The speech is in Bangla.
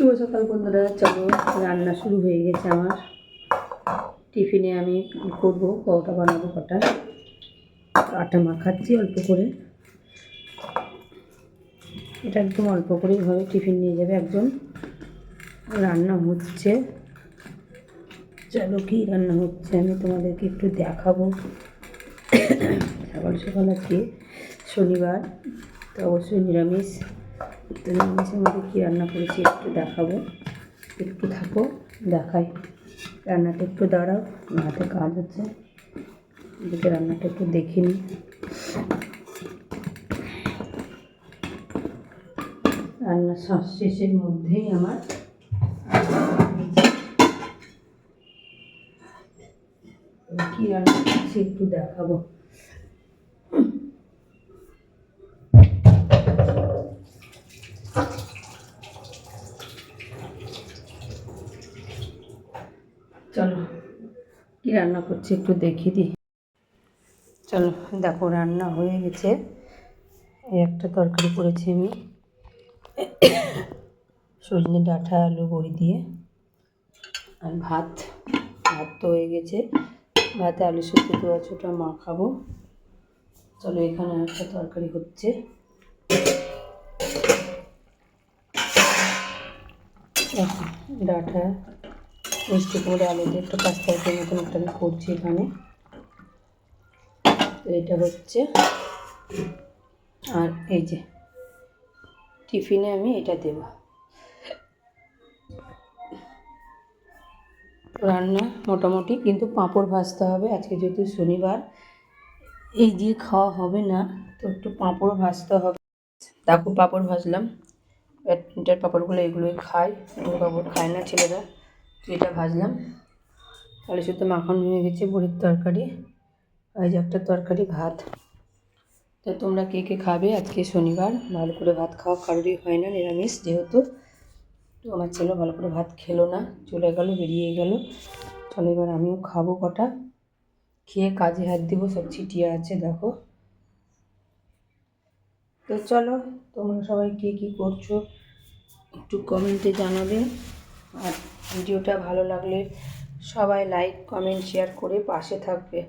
শুভ সকাল বন্ধুরা, চলো রান্না শুরু হয়ে গেছে আমার। টিফিনে আমি করব, পরোটা বানাবো কটা। আটা মাখাচ্ছি অল্প করে। এটা একদম অল্প করেই হবে টিফিন নিয়ে যাবে একজন। রান্না হচ্ছে। চলো কী রান্না হচ্ছে আমি তোমাদেরকে একটু দেখাবো। সকাল সকাল আজকে শনিবার, তো অবশ্যই নিরামিষ। নিরামিষের মধ্যে কী রান্না করেছি একটু দেখাবো। একটু থাকো, দেখাই। রান্নাটা একটু দাঁড়াও হাতে কাজ হচ্ছে এদিকে রান্নাটা একটু দেখে নিই রান্না শ্বাস শেষের মধ্যেই আমার কী রান্না করছি একটু দেখাবো। চলো। কী রান্না করছি একটু দেখিয়ে দিই। চলো, দেখো, রান্না হয়ে গেছে। একটা তরকারি করেছি আমি। সজনে ডাঁটা, আলু বড়ি দিয়ে। আর ভাত ভাত তো হয়ে গেছে। ভাতে আলু সিদ্ধ দেওয়া ছোটা মা খাব চলো, এখানে একটা তরকারি হচ্ছে। ডাঁটা মিষ্টি কুমড়ো আলু দিয়ে একটা পাঁচ তরকারি মতন একটা আমি করছি এখানে। এটা হচ্ছে। আর এই যে, টিফিনে আমি এটা দেব। রান্না মোটামুটি কিন্তু পাঁপড় ভাজতে হবে, আজকে যেহেতু শনিবার। এই দিয়ে খাওয়া হবে না, তো একটু পাঁপড় ভাজতে হবে। দেখো পাঁপড় ভাজলাম। ব্যাডমিন্টার পাঁপড়গুলো এগুলোই খায় এগুলো পাঁপড় খায় না ছেলেরা। এটা ভাজলাম। তাহলে শুধু মাখন হয়ে গেছে, বড়ির তরকারি যে একটা তরকারি ভাত। তো তোমরা কে কে খাবে আজকে শনিবার? ভালো করে ভাত খাওয়া কারোরই হয় না, নিরামিষ যেহেতু। তো আমার ছেলে ভালো করে ভাত খেলো না, চলে গেল, বেরিয়ে গেল। চলো এবার আমিও খাব কটা। খেয়ে কাজে হাত দিব, সব ছিটিয়ে আছে, দেখো। তো চলো, তোমরা সবাই কে কী করছ একটু কমেন্টে জানাবে। আর ভিডিওটা ভালো লাগলে সবাই লাইক কমেন্ট শেয়ার করে পাশে থাকবে।